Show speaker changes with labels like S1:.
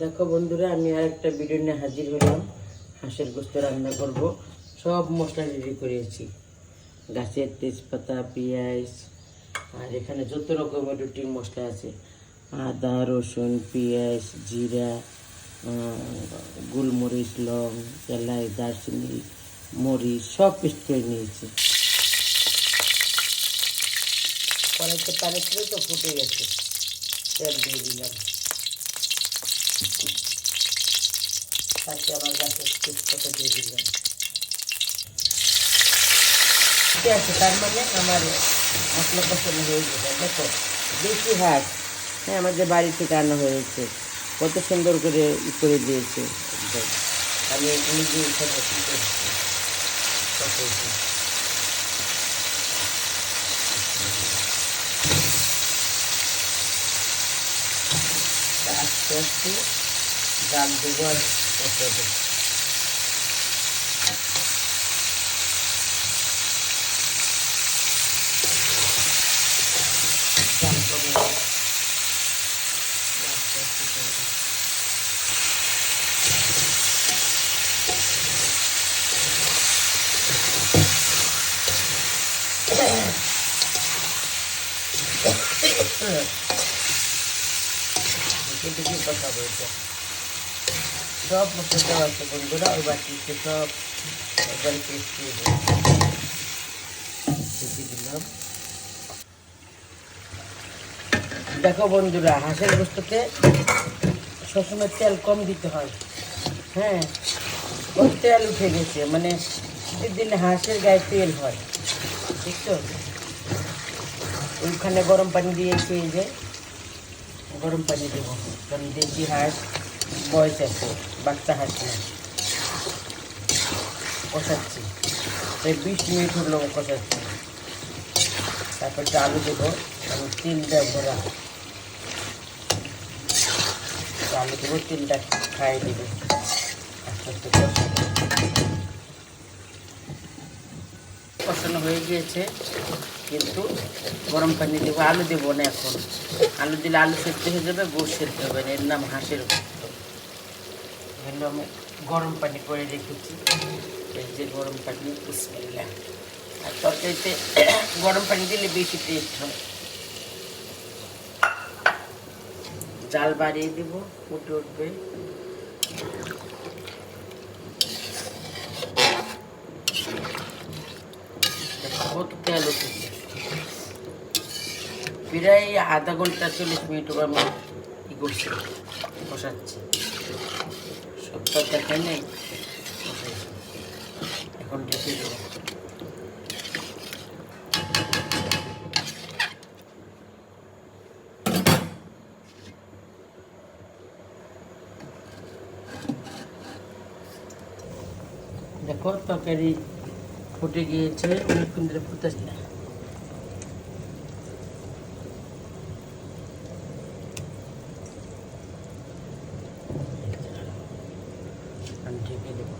S1: দেখো বন্ধুরা, আমি আর একটা ভিডিও নিয়ে হাজির হলাম। হাঁসের গোস্ত রান্না করব। সব মশলা রেডি করেছি। গাছের তেজপাতা, পেঁয়াজ, আর এখানে যত রকমের রুটির মশলা আছে। আদা, রসুন, পেঁয়াজ, জিরা গোলমরিচ, লং এলাই দারচিনি, মরিচ, সব পেস্ট করে নিয়েছি। কড়াইতে পানি ছিল তো ফুটে গেছে। তেল দিয়ে দিলাম। তাতে আবার গাছের তেজপাতা দিয়ে দিলাম। ঠিক আছে, তার মানে আমার মশলা পছন্দ হয়ে যাবে দেখো। দেশি হাট হ্যাঁ আমাদের বাড়ি থেকে আনা হয়েছে। কত সুন্দর করে ই করে দিয়েছে। আমি নিজে এখানে কি করছি কষাইছি। আস্তে আস্তে জাল দেবো আর কষাবো জাল করব সব সব দেখো বন্ধুরা, হাঁসের গোস্ততে সবসময় তেল কম দিতে হয়। হ্যাঁ ওর তেল উঠে গেছে মানে শীতের দিনে হাঁসের গায়ে তেল হয়। ঠিক তো? ওইখানে গরম পানি দিয়েছি এই যে। গরম পানি দেবো কারণ দেশি হাঁস বয়স আছে বাচ্চা হাঁস না কষাচ্ছি এই বিশ মিনিট হলো কষাচ্ছি তারপর একটু আলু দেবো আমি তিনটা ভরা একটু আলু দেবো তিনটা খাইয়ে দেবে আস্তে আস্তে কষাবো। কষানো হয়ে গিয়েছে, কিন্তু গরম পানি দেবো, আলু দেবো না এখন। আলু দিলে আলু সেদ্ধ হয়ে যাবে গোস সেদ্ধ হবে না, এর নাম হাঁসের আমি গরম পানি করে রেখেছি। এই যে গরম পানি, বিসমিল্লাহ। আর তরকারিতে গরম পানি দিলে বেশি টেস্ট হয়। জাল বাড়িয়ে দিব, ফুটে উঠবে। কত তেল উঠেছে। প্রায় আধা ঘণ্টা চল্লিশ মিনিট ওর আমি ই করছি, বসাচ্ছি। সব তো দেখাই নেই। এখন ঢেকে দেবো দেখো তরকারি ফুটে গিয়েছে অনেকক্ষণ ধরে ফুটেছে না আমি ঢেকে দেবো।